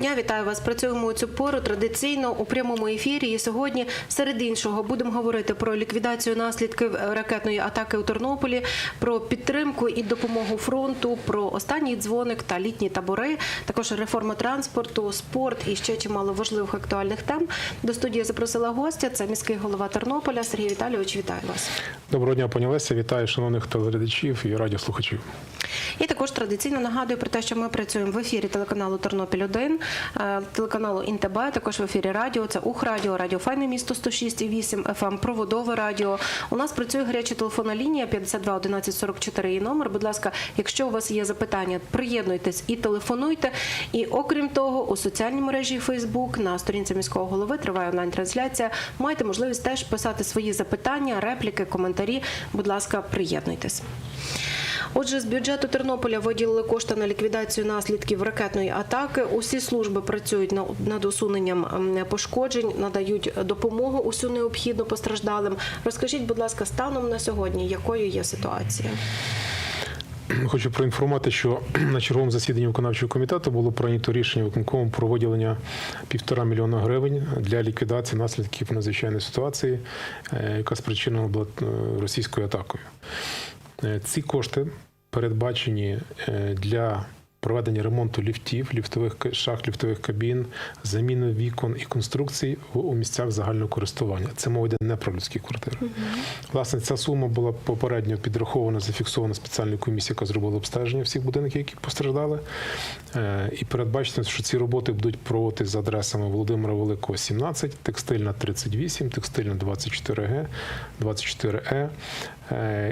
дня, вітаю вас. Працюємо у цю пору традиційно у прямому ефірі. І сьогодні, серед іншого, будемо говорити про ліквідацію наслідків ракетної атаки у Тернополі, про підтримку і допомогу фронту, про останній дзвоник та літні табори, також реформа транспорту, спорт і ще чимало важливих актуальних тем. До студії запросила гостя. Це міський голова Тернополя Сергій Віталійович. Вітаю вас. Доброго дня, пані Леся. Вітаю шановних телеглядачів і радіослухачів. І також традиційно нагадую про те, що ми працюємо в ефірі телеканалу Тернопіль 1 телеканалу ІНТБ, також в ефірі радіо. Це Ух Радіо, Файне місто 106,8 FM, Проводове радіо. У нас працює гаряча телефонна лінія 52 11 44 її номер. Будь ласка, якщо у вас є запитання, приєднуйтесь і телефонуйте. І окрім того, у соціальній мережі Facebook на сторінці міського голови триває онлайн-трансляція. Маєте можливість теж писати свої запитання, репліки, коментарі. Будь ласка, приєднуйтесь. Отже, з бюджету Тернополя виділили кошти на ліквідацію наслідків ракетної атаки. Усі служби працюють над усуненням пошкоджень, надають допомогу усю необхідну постраждалим. Розкажіть, будь ласка, станом на сьогодні, якою є ситуація? Хочу проінформувати, що на черговому засіданні виконавчого комітету було прийнято рішення виконкому про виділення півтора мільйона гривень для ліквідації наслідків надзвичайної ситуації, е, яка спричинена була е, російською атакою. Е, Ці кошти передбачені е, для проведення ремонту ліфтів, ліфтових шахт, ліфтових кабін, заміни вікон і конструкцій у- місцях загального користування. Це мова йде не про людські квартири. Власне, ця сума була попередньо підрахована, зафіксована спеціальною комісією, яка зробила обстеження всіх будинків, які постраждали. Е, І передбачено, що ці роботи будуть проводити за адресами Володимира Великого, 17, текстильна 38, текстильна 24Г, 24Е, е,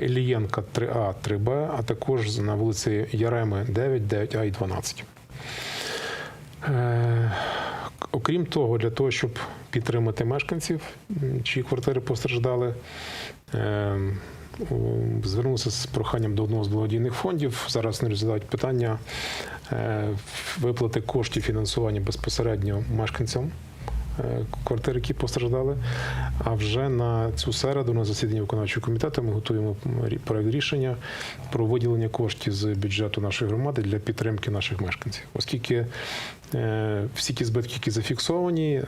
Ілієнка 3А, 3Б, а також на вулиці Яреми 9, 9А і 12. Е, Окрім того, для того, щоб підтримати мешканців, чиї квартири постраждали, е, звернувся з проханням до одного з благодійних фондів. Зараз не розглядають питання е, виплати коштів фінансування безпосередньо мешканцям. Е, Квартир, які постраждали. А вже на цю середу, на засіданні виконавчого комітету, ми готуємо проект рішення про виділення коштів з бюджету нашої громади для підтримки наших мешканців, оскільки е, всі ті збитки, які зафіксовані, е,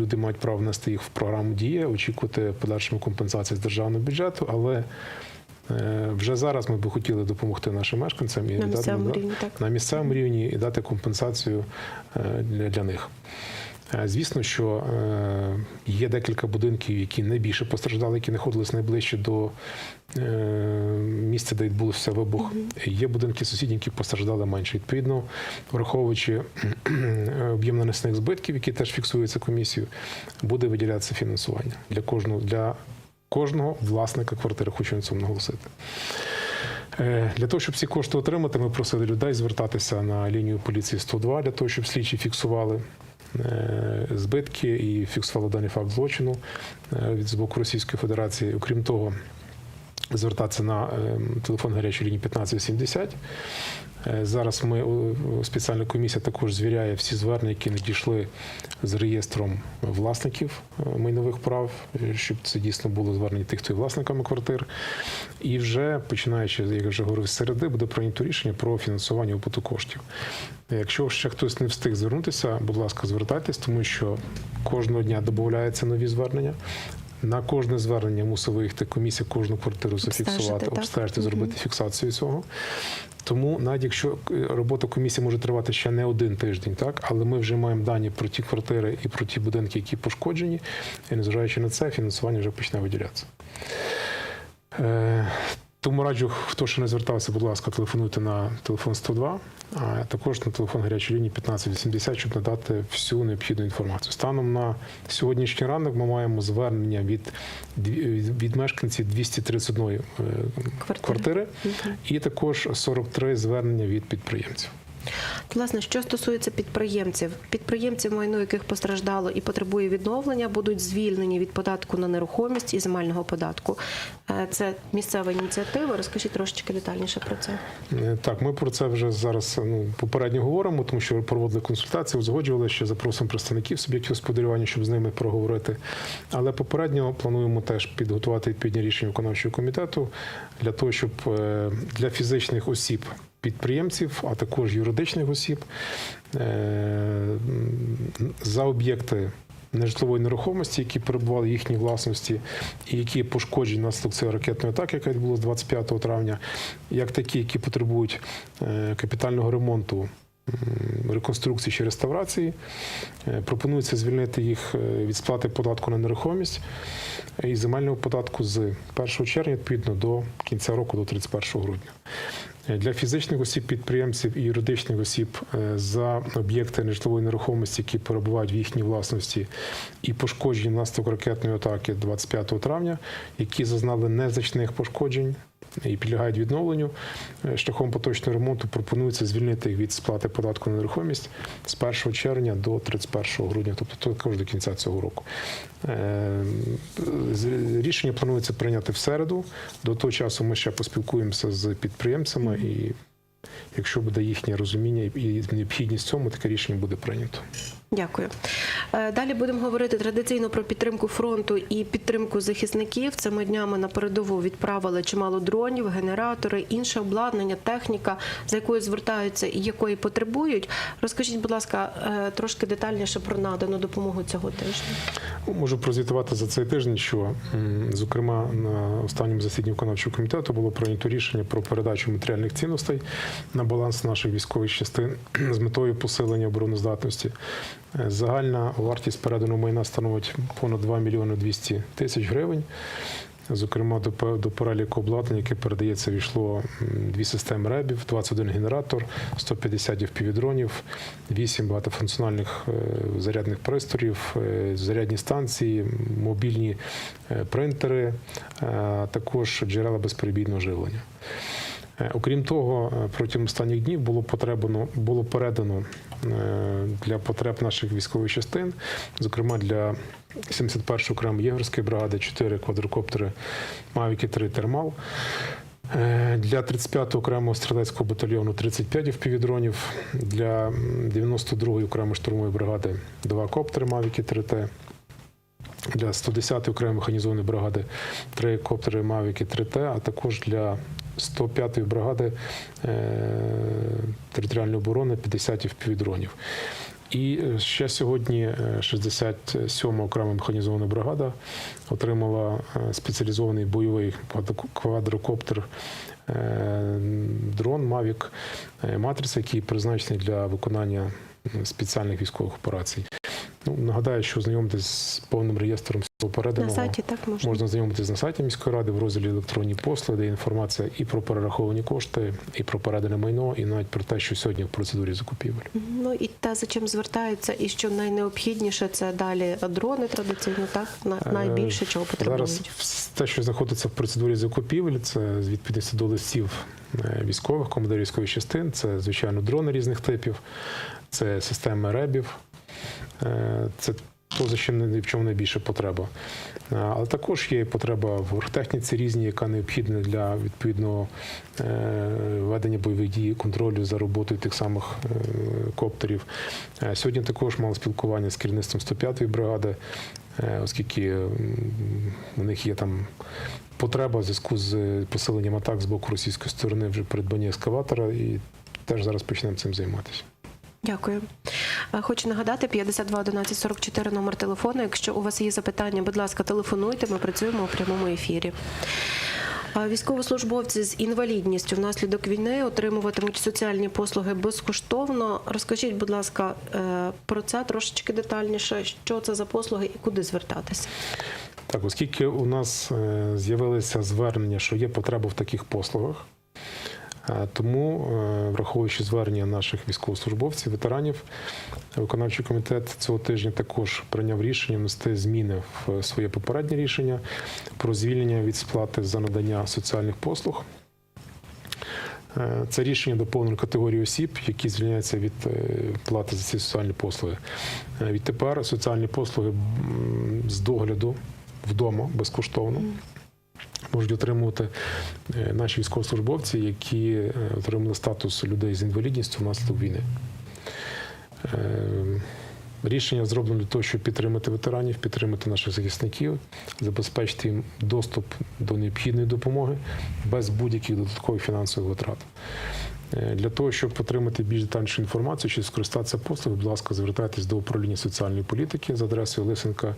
люди мають право внести їх в програму дія, очікувати подальшому компенсації з державного бюджету, але вже зараз ми би хотіли допомогти нашим мешканцям і На дати- місцевому да, рівні, так. на місцевому рівні і дати компенсацію для, для них. Е, Звісно, що е, є декілька будинків, які найбільше постраждали, які знаходились найближче до е, місця, де відбувся вибух. Є будинки сусідні, які постраждали менше. Відповідно, враховуючи об'єм нанесених збитків, які теж фіксуються комісією, буде виділятися фінансування для кожного для кожного власника квартири. Хочу на цьому наголосити. Для того, щоб ці кошти отримати, ми просили людей звертатися на лінію поліції 102, для того, щоб слідчі фіксували збитки і фіксувало даний факт злочину е, від з боку Російської Федерації. Окрім того, звертатися на е, телефон гарячої лінії 1570. Е, Зараз ми спеціальна комісія також звіряє всі звернення, які надійшли з реєстром власників е, майнових прав, е, щоб це дійсно було звернення тих, хто є власниками квартир. І вже починаючи, як я вже говорив, з середи буде прийнято рішення про фінансування оплату коштів. Якщо ще хтось не встиг звернутися, будь ласка, звертайтесь, тому що кожного дня додаються нові звернення. На кожне звернення мусить виїхати комісія, кожну квартиру зафіксувати, обстежити, зробити фіксацію цього. Тому, навіть якщо е, робота комісії може тривати ще не один тиждень, так але ми вже маємо дані про ті квартири і про ті будинки, які пошкоджені, і незважаючи на це, фінансування вже почне виділятися. Е, тому раджу, хто ще не звертався, будь ласка, телефонуйте на телефон 102, а також на телефон гарячої лінії 1580, щоб надати всю необхідну інформацію. Станом на сьогоднішній ранок ми маємо звернення від, від мешканців 231 е, Квартири. квартири і також 43 звернення від підприємців. Власне, що стосується підприємців, підприємців, майно яких постраждало і потребує відновлення, будуть звільнені від податку на нерухомість і земельного податку. Е, Це місцева ініціатива. Розкажіть трошечки детальніше про це. Е, Так, ми про це вже зараз ну, попередньо говоримо, тому що проводили консультації, узгоджували, що запросимо представників суб'єктів господарювання, щоб з ними проговорити. Але попередньо плануємо теж підготувати відповідні рішення виконавчого комітету для того, щоб е, для фізичних осіб підприємців, а також юридичних осіб е, за об'єкти нежитлової нерухомості, які перебували в їхній власності, і які пошкоджені внаслідок цієї ракетної атаки, яка відбулася 25 травня, як такі, які потребують е, капітального ремонту. Реконструкції чи реставрації Е, пропонується звільнити їх від сплати податку на нерухомість і земельного податку з 1 червня відповідно до кінця року, до 31 грудня. Е, Для фізичних осіб, підприємців і юридичних осіб е, за об'єкти нежитлової нерухомості, які перебувають в їхній власності і пошкоджені внаслідок ракетної атаки 25 травня, які зазнали незначних пошкоджень і підлягають відновленню е, шляхом поточного ремонту, пропонується звільнити їх від сплати податку на нерухомість з 1 червня до 31 грудня, тобто також до кінця цього року. Рішення планується прийняти в середу. До того часу ми ще поспілкуємося з підприємцями, і якщо буде їхнє розуміння і необхідність цьому, таке рішення буде прийнято. Дякую. Е, Далі будемо говорити традиційно про підтримку фронту і підтримку захисників. Цими днями на передову відправили чимало дронів, генератори, інше обладнання, техніка, за якою звертаються і якої потребують. Розкажіть, будь ласка, е, трошки детальніше про надану допомогу цього тижня. Можу прозвітувати за цей тиждень, що зокрема на останньому засіданні виконавчого комітету було прийнято рішення про передачу матеріальних цінностей на баланс наших військових частин з метою посилення обороноздатності. Загальна вартість переданого майна становить понад 2 мільйони 200 тисяч гривень. Зокрема, до, переліку обладнання, яке передається, війшло дві системи ребів, 21 генератор, 150 FPV-дронів, 8 багатофункціональних е, зарядних пристроїв, е, зарядні станції, мобільні е, принтери, а також джерела безперебійного живлення. Е, Окрім того, е, протягом останніх днів було потребано було передано е, для потреб наших військових частин, зокрема для 71-ї окремої єгорської бригади, 4 квадрокоптери Mavic 3 Термал. Для 35-го окремого стрілецького батальйону 35 впівдронів, для 92-ї окремої штурмової бригади 2 коптери Mavic 3T, для 110-ї окремої механізованої бригади 3 коптери Mavic 3T, а також для 105-ї бригади е, територіальної оборони 50 впівдронів. І е, ще сьогодні е, 67-ма окрема механізована бригада отримала е, спеціалізований бойовий квадро- квадрокоптер е, дрон Mavic е, Матриця, який призначений для виконання спеціальних військових операцій. Ну, нагадаю, що знайомитись з повним реєстром всього На сайті так можна. можна знайомитись на сайті міської ради в розділі електронні послуги, де є інформація і про перераховані кошти, і про передане майно, і навіть про те, що сьогодні в процедурі закупівель. Ну і те, за чим звертаються, і що найнеобхідніше, це далі дрони традиційно, так На- найбільше чого потребують. Е, Зараз те, що знаходиться в процедурі закупівель, це з відповідності до листів е, військових, командирів військових частин, це звичайно дрони різних типів, це системи ребів, е, це то, за чим в чому найбільше потреба. Е, Але також є потреба в оргтехніці різній, яка необхідна для відповідного е, ведення бойових дій, контролю за роботою тих самих е, коптерів. Е, Сьогодні також мало спілкування з керівництвом 105-ї бригади, е, оскільки у них є там потреба в зв'язку з посиленням атак з боку російської сторони вже придбання ескаватора, і теж зараз почнемо цим займатися. Дякую. Е, Хочу нагадати 52 11 44 номер телефону. Якщо у вас є запитання, будь ласка, телефонуйте. Ми працюємо у прямому ефірі. Військовослужбовці з інвалідністю внаслідок війни отримуватимуть соціальні послуги безкоштовно. Розкажіть, будь ласка, е, про це трошечки детальніше. Що це за послуги і куди звертатися? Так, оскільки у нас е, з'явилися звернення, що є потреба в таких послугах, е, тому, е, враховуючи звернення наших військовослужбовців, ветеранів, виконавчий комітет цього тижня також прийняв рішення внести зміни в своє попереднє рішення про звільнення від сплати за надання соціальних послуг. Е, Це рішення доповнено категорії осіб, які звільняються від е, плати за ці соціальні послуги. Відтепер соціальні послуги з догляду вдома безкоштовно можуть отримувати е, наші військовослужбовці, які е, отримали статус людей з інвалідністю внаслідок війни. Е, Рішення зроблено для того, щоб підтримати ветеранів, підтримати наших захисників, забезпечити їм доступ до необхідної допомоги без будь-яких додаткових фінансових витрат. Е, Для того, щоб отримати більш детальнішу інформацію чи скористатися послугою, будь ласка, звертайтесь до управління соціальної політики за адресою Лисенка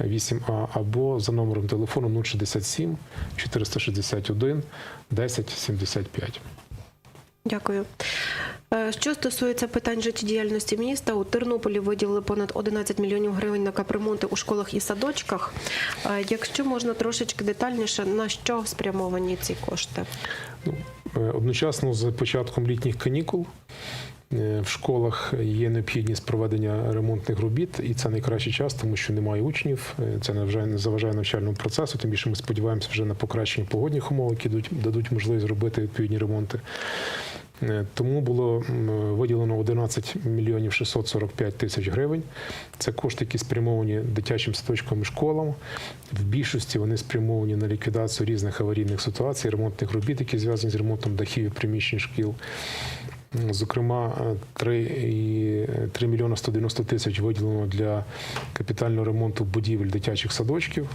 8А або за номером телефону 067 461 1075. Дякую. Е, Що стосується питань життєдіяльності міста, у Тернополі виділили понад 11 мільйонів гривень на капремонти у школах і садочках. Е, Якщо можна трошечки детальніше, на що спрямовані ці кошти? Е, одночасно з початком літніх канікул е, в школах є необхідність проведення ремонтних робіт, і це найкращий час, тому що немає учнів. е, Це не вже не заважає навчальному процесу. Тим більше ми сподіваємося вже на покращення погодних умов, які дадуть можливість зробити відповідні ремонти. Е, Тому було виділено 11 мільйонів 645 тисяч гривень. Це кошти, які спрямовані дитячим садочкам і школам. В більшості вони спрямовані на ліквідацію різних аварійних ситуацій, ремонтних робіт, які зв'язані з ремонтом дахів і приміщень шкіл. Зокрема, е, 3, і 3 мільйони 190 тисяч виділено для капітального ремонту будівель дитячих садочків.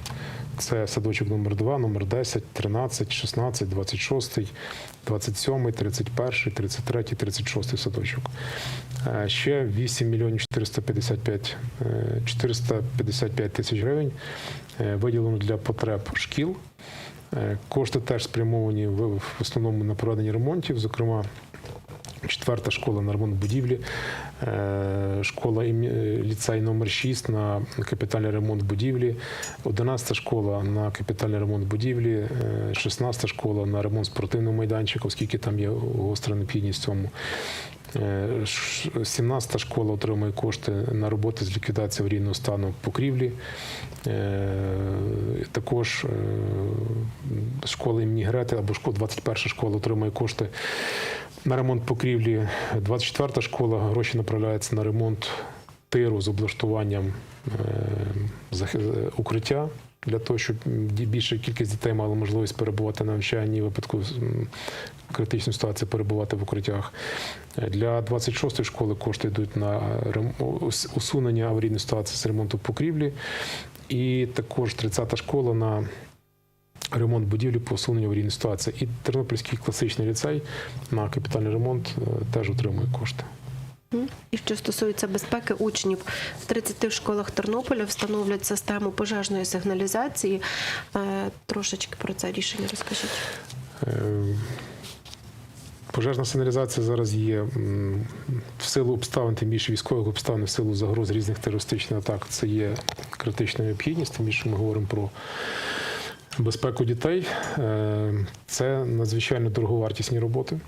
Це садочок номер 2, номер 10, 13, 16, 26, 27, 31, 33, 36 садочок. Е, Ще 8 мільйонів 455, е, 455 тисяч гривень е, виділено для потреб шкіл. Е, Кошти теж спрямовані в основному на проведення ремонтів, зокрема. Четверта школа на ремонт будівлі, е, школа е, ліцей номер 6 на капітальний ремонт будівлі, 11 школа на капітальний ремонт будівлі, е, 16 школа на ремонт спортивного майданчика, оскільки там є гостра необхідність цьому. Е, ш- 17 школа отримує кошти на роботи з ліквідації аварійного стану покрівлі. Е, Також е, школа імені Грети або 21 школа отримує кошти на ремонт покрівлі. 24 школа гроші направляються на ремонт тиру з облаштуванням е, е, укриття. Для того, щоб більша кількість дітей мала можливість перебувати на навчанні в випадку критичної ситуації перебувати в укриттях. Для 26-ї школи кошти йдуть на усунення аварійної ситуації з ремонту покрівлі. І також 30-та школа на ремонт будівлі по усуненню аварійної ситуації. І Тернопільський класичний ліцей на капітальний ремонт е, теж отримує кошти. І що стосується безпеки учнів, в 30 школах Тернополя встановлять систему пожежної сигналізації. Е, Трошечки про це рішення розкажіть. Е, Пожежна сигналізація зараз є в силу обставин, тим більше військових обставин, в силу загроз різних терористичних атак. Це є критична необхідність, тим більше ми говоримо про безпеку дітей. Е, Це надзвичайно дороговартісні роботи.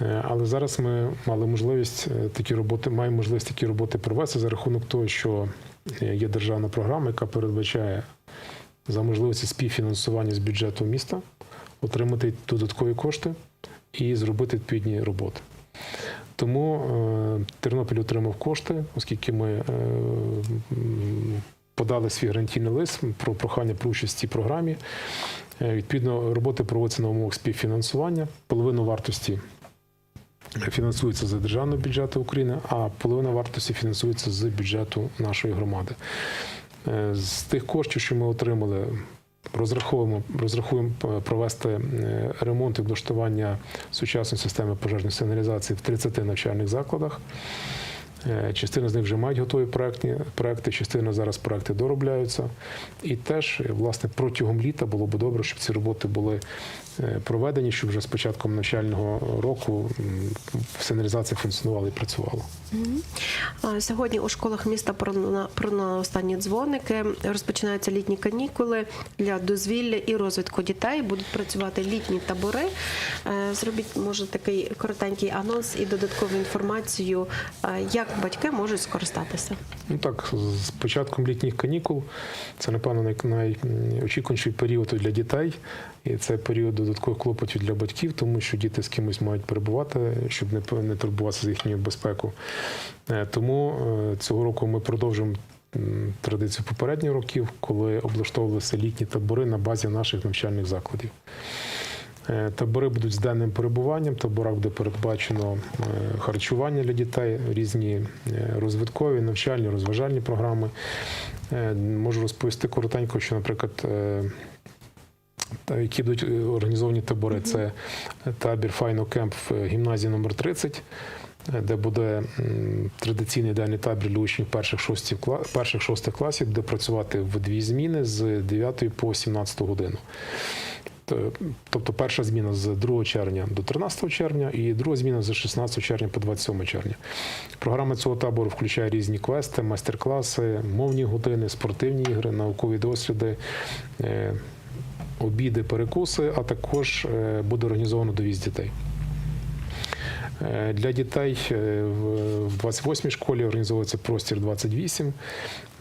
Е, Але зараз ми мали можливість е, такі роботи, маємо можливість такі роботи провести за рахунок того, що є державна програма, яка передбачає за можливості співфінансування з бюджету міста, отримати додаткові кошти і зробити відповідні роботи. Тому Тернопіль отримав кошти, оскільки ми подали свій гарантійний лист про прохання про участь в цій програмі. Е, відповідно, роботи проводяться на умовах співфінансування. Половину вартості фінансується з державного бюджету України, а половина вартості фінансується з бюджету нашої громади. Е, З тих коштів, що ми отримали, розраховуємо, розрахуємо е, провести ремонт і облаштування сучасної системи пожежної сигналізації в 30 навчальних закладах. Е, Частина з них вже мають готові проектні проекти, частина зараз проекти доробляються. І теж, е, власне, протягом літа було б добре, щоб ці роботи були е, проведені, щоб вже з початком навчального року м, сигналізація функціонувала і працювала. Сьогодні у школах міста пролуна- пролунали останні дзвоники. Розпочинаються літні канікули для дозвілля і розвитку дітей. Будуть працювати літні табори. Зробіть може такий коротенький анонс і додаткову інформацію, як батьки можуть скористатися. Ну так, з початком літніх канікул це, напевно, найочікуваніший період для дітей. І це період додаткових клопотів для батьків, тому що діти з кимось мають перебувати, щоб не, не турбуватися за їхню безпеку. Е, Тому е, цього року ми продовжуємо м, традицію попередніх років, коли облаштовувалися літні табори на базі наших навчальних закладів. Е, Табори будуть з денним перебуванням. В таборах буде передбачено е, харчування для дітей, різні е, розвиткові, навчальні, розважальні програми. Можу розповісти коротенько, що, наприклад, які будуть організовані табори. Це табір Файно Кемп в гімназії номер 30 е, де буде традиційний денний табір для учнів перших шостих, перших шостих класів, де працювати в дві зміни з 9 по 17 годину. Т- Тобто перша зміна з 2 червня до 13 червня і друга зміна з 16 червня по 27 червня. Програма цього табору включає різні квести, майстер-класи, мовні години, спортивні ігри, наукові досліди, е, обіди, перекуси, а також е, буде організовано довіз дітей. Е, Для дітей е, в 28-й школі організовується простір 28.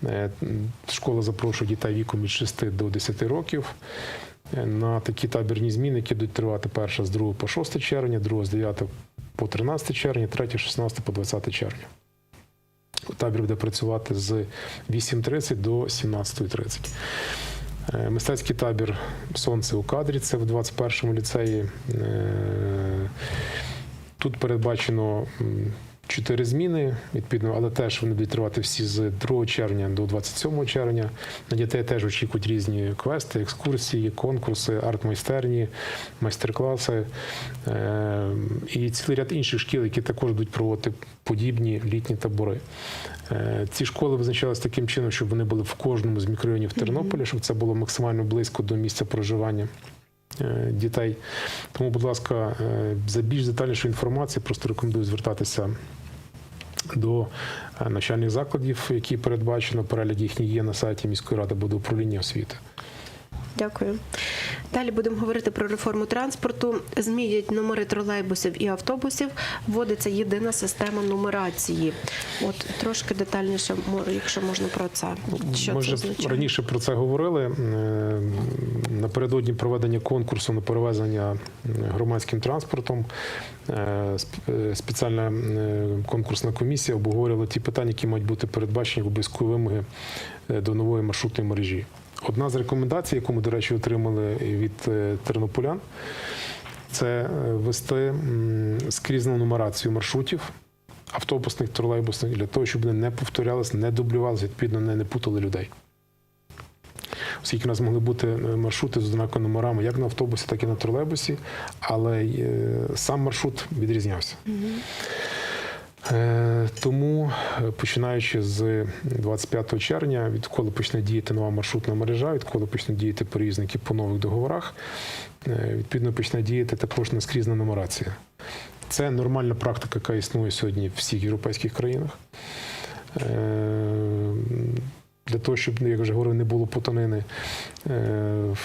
Е, Школа запрошує дітей віком від 6 до 10 років. На такі табірні зміни, які будуть тривати перша з 2 по 6 червня, друга з 9 по 13 червня, третя з 16 по 20 червня. Табір буде працювати з 8.30 до 17.30. Е, Мистецький табір Сонце у кадрі це в 21-му ліцеї. Тут передбачено чотири зміни, відповідно, але теж вони будуть тривати всі з 2 червня до 27 червня. На дітей теж очікують різні квести, екскурсії, конкурси, арт-майстерні, майстер-класи е, і цілий ряд інших шкіл, які також будуть проводити подібні літні табори. Е, Ці школи визначалися таким чином, щоб вони були в кожному з мікрорайонів Тернополя, щоб це було максимально близько до місця проживання дітей. Тому, будь ласка, е, за більш детальнішою інформацією просто рекомендую звертатися до е, навчальних закладів, які передбачено, перелік їхній є на сайті міської ради буде управління освіти. Дякую. Далі будемо говорити про реформу транспорту. Змінять номери тролейбусів і автобусів. Вводиться єдина система нумерації. От трошки детальніше, якщо можна про це. Що Ми це означає? раніше про це говорили. Е, Напередодні проведення конкурсу на перевезення громадським транспортом е, сп- е, спеціальна е, конкурсна комісія обговорювала ті питання, які мають бути передбачені в обов'язкові вимоги е, до нової маршрутної мережі. Одна з рекомендацій, яку ми, до речі, отримали від е, тернополян, це е, ввести м, скрізну нумерацію маршрутів автобусних, тролейбусних для того, щоб вони не повторялися, не дублювалися, відповідно, не, не путали людей. Оскільки у нас могли бути е, маршрути з однаковими номерами як на автобусі, так і на тролейбусі, але сам маршрут відрізнявся. Е, Тому, е, починаючи з 25 червня, відколи почне діяти нова маршрутна мережа, відколи почне діяти перевізники по нових договорах, е, відповідно почне діяти також наскрізна нумерація. Це нормальна практика, яка існує сьогодні в всіх європейських країнах. Для того, щоб, як вже говорив, не було потонини, е,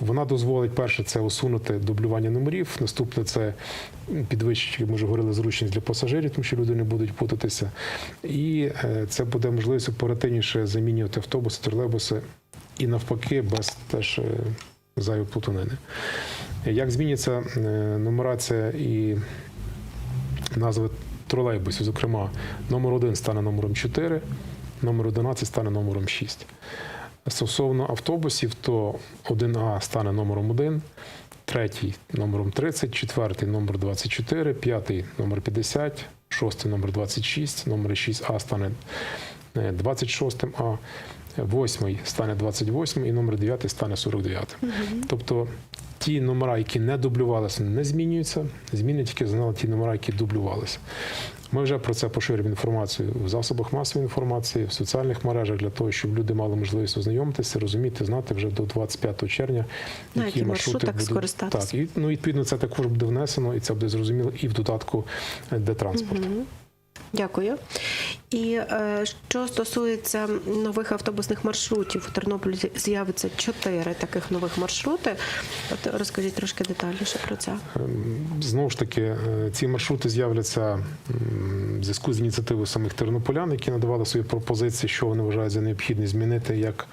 вона дозволить перше це усунути дублювання номерів. Наступне це підвищить, як ми вже говорили, зручність для пасажирів, тому що люди не будуть путатися. І е, це буде можливість оперативніше замінювати автобуси, тролейбуси і навпаки, без теж е, зайвої плутанини. Як зміниться е, нумерація і назви тролейбусів? Зокрема, номер 1 стане номером 4, номер 11 стане номером 6. Стосовно автобусів, то 1А стане номером 1, третій номером 30, четвертий номер 24, п'ятий номер 50, шостий номер 26, номер 6А стане е, 26 А, восьмий стане 28 і номер 9 стане 49. Тобто ті номера, які не дублювалися, не змінюються. Зміни тільки знали ті номера, які дублювалися. Ми вже про це поширюємо інформацію в засобах масової інформації, в соціальних мережах для того, щоб люди мали можливість ознайомитися, розуміти, знати вже до 25 червня, На які маршрути будуть. скористатися. Так, і ну відповідно це також буде внесено, і це буде зрозуміло і в додатку для де транспорт. Дякую. І е, що стосується нових автобусних маршрутів, у Тернополі з'явиться чотири таких нових маршрути. От розкажіть трошки детальніше про це. Ем, Знову ж таки, е, ці маршрути з'являться в зв'язку з ініціативою самих тернополян, які надавали свої пропозиції, що вони вважають за необхідне змінити, як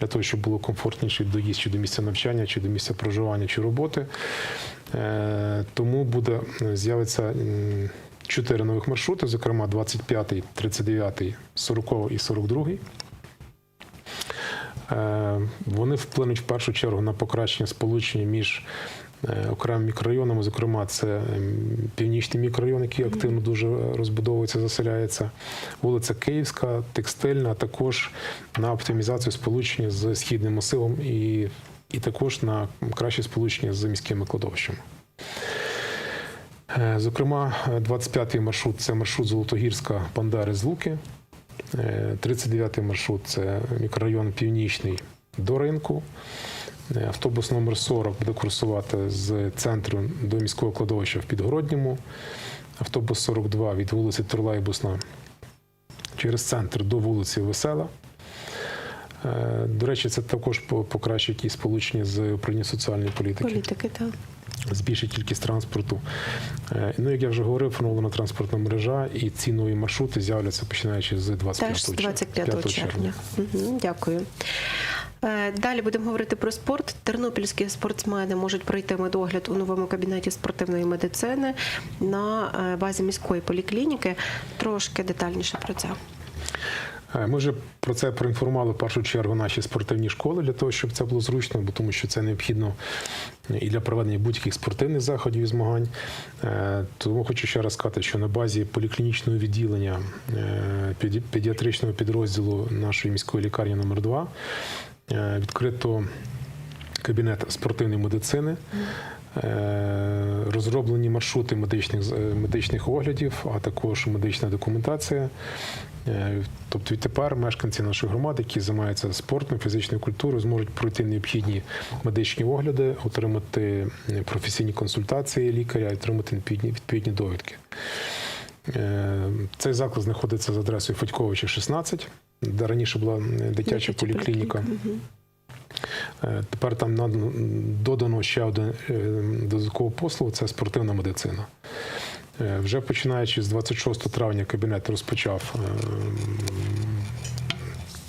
для того, щоб було комфортніший доїзд чи до місця навчання, чи до місця проживання, чи роботи. Е, Тому буде з'явиться чотири нових маршрути, зокрема 25, 39, 40 і 42. Е, Вони вплинуть в першу чергу на покращення сполучення між е, окремими мікрорайонами. Зокрема, це північний мікрорайон, який активно дуже розбудовується, заселяється, вулиця Київська, Текстильна, а також на оптимізацію сполучення з східним масивом і і також на краще сполучення з міськими кладовищами. Е, Зокрема, е, 25-й маршрут це маршрут Золотогірська Бандери з Луки. Е, 39-й маршрут це мікрорайон Північний до ринку. Е, Автобус номер 40 буде курсувати з центру до міського кладовища в Підгородньому. Автобус 42 від вулиці Тролейбусна через центр до вулиці Весела. Е, До речі, це також покращить і сполучення з управління соціальної політики Політики, так. Збільшить кількість транспорту. Е, Ну, як я вже говорив, встановлена транспортна мережа і ці нові маршрути з'являться починаючи з 25 Теж 25 червня. Угу, дякую. Е, Далі будемо говорити про спорт. Тернопільські спортсмени можуть пройти медогляд у новому кабінеті спортивної медицини на е, базі міської поліклініки. Трошки детальніше про це. Е, Ми вже про це проінформували в першу чергу наші спортивні школи для того, щоб це було зручно, бо тому що це необхідно і для проведення будь-яких спортивних заходів і змагань. Е, Тому хочу ще раз сказати, що на базі поліклінічного відділення е, педіатричного підрозділу нашої міської лікарні номер 2 відкрито кабінет спортивної медицини. Е, Розроблені маршрути медичних е, медичних оглядів, а також медична документація. Е, Тобто відтепер мешканці нашої громади, які займаються спортом, фізичною культурою, зможуть пройти необхідні медичні огляди, отримати професійні консультації лікаря і отримати відповідні, відповідні довідки. Цей заклад знаходиться за адресою Федьковича, 16, де раніше була дитяча поліклініка. Е, Тепер там додано ще один е, додаткову послугу це спортивна медицина. Е, Вже починаючи з 26 травня кабінет розпочав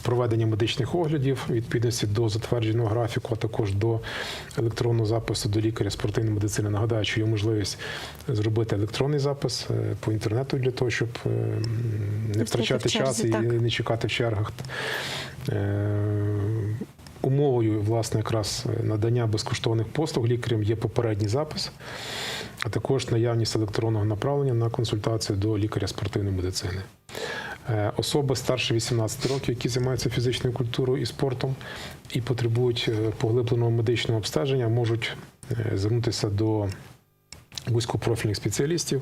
проведення медичних оглядів відповідності до затвердженого графіку, а також до електронного запису до лікаря спортивної медицини. Нагадаю, що є можливість зробити електронний запис по інтернету для того, щоб не втрачати черзі, час і так. не чекати в чергах. Е, Умовою, власне, якраз надання безкоштовних послуг лікарям є попередній запис, а також наявність електронного направлення на консультацію до лікаря спортивної медицини. Е, Особи старше 18 років, які займаються фізичною культурою і спортом і потребують е, поглибленого медичного обстеження, можуть е, звернутися до вузькопрофільних спеціалістів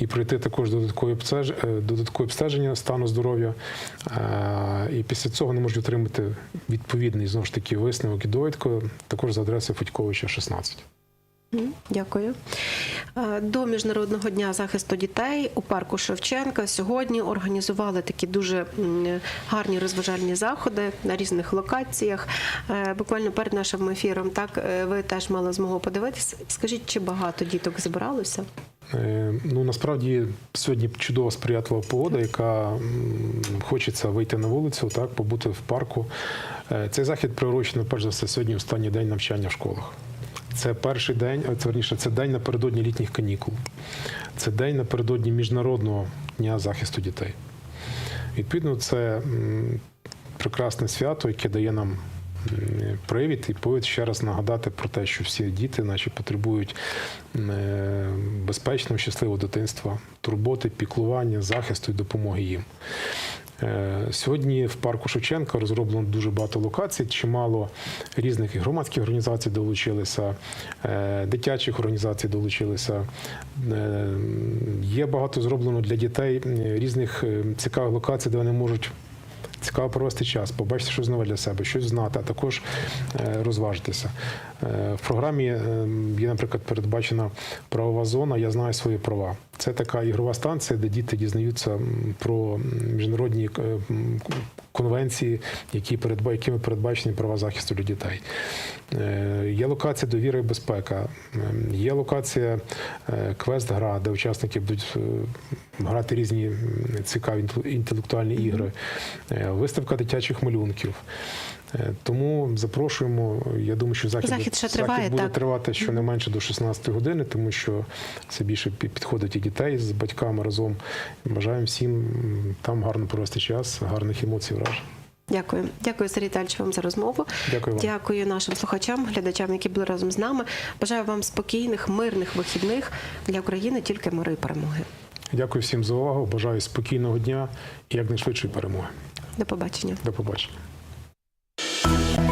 і пройти також додаткові е, обстеження стану здоров'я. Е, І після цього вони можуть отримати відповідний знову ж таки висновок і довідку також за адресою Федьковича 16. Дякую. Е, До Міжнародного дня захисту дітей у парку Шевченка сьогодні організували такі дуже гарні розважальні заходи на різних локаціях. Е, Буквально перед нашим ефіром, так е, ви теж мали змогу подивитися. Скажіть, чи багато діток збиралося? Ну насправді сьогодні чудова сприятлива погода, яка хочеться вийти на вулицю, так побути в парку. Цей захід приурочений, перш за все, сьогодні останній день навчання в школах. Це перший день, це верніше, це день напередодні літніх канікул. Це день напередодні міжнародного дня захисту дітей. Відповідно, це прекрасне свято, яке дає нам привід і повід ще раз нагадати про те, що всі діти наші потребують е, безпечного, щасливого дитинства, турботи, піклування, захисту і допомоги їм. Е, Сьогодні в парку Шевченка розроблено дуже багато локацій, чимало різних громадських організацій долучилися, е, дитячих організацій долучилися. Є багато зроблено для дітей різних цікавих локацій, де вони можуть цікаво провести час, побачити щось нове для себе, щось знати, а також е, розважитися. Е, В програмі е, є, наприклад, передбачена правова зона Я знаю свої права. Це така ігрова станція, де діти дізнаються про міжнародні е, конвенції, які якими передбачені права захисту для дітей. Є локація довіра і безпека, є локація квест-гра, де учасники будуть грати різні цікаві інтелектуальні ігри, виставка дитячих малюнків. Е, Тому запрошуємо. Я думаю, що захід, Захід ще триває, буде так. тривати щонайменше до 16 години, тому що це більше підходить і дітей з батьками разом. Бажаємо всім там гарно провести час, гарних емоцій, вражень. Дякую. Дякую, Сергій Віталійович, вам за розмову. Дякую вам. Дякую нашим слухачам, глядачам, які були разом з нами. Бажаю вам спокійних, мирних вихідних для України, тільки миру і перемоги. Дякую всім за увагу. Бажаю спокійного дня і якнайшвидшої перемоги. До побачення. До побачення. Thank you.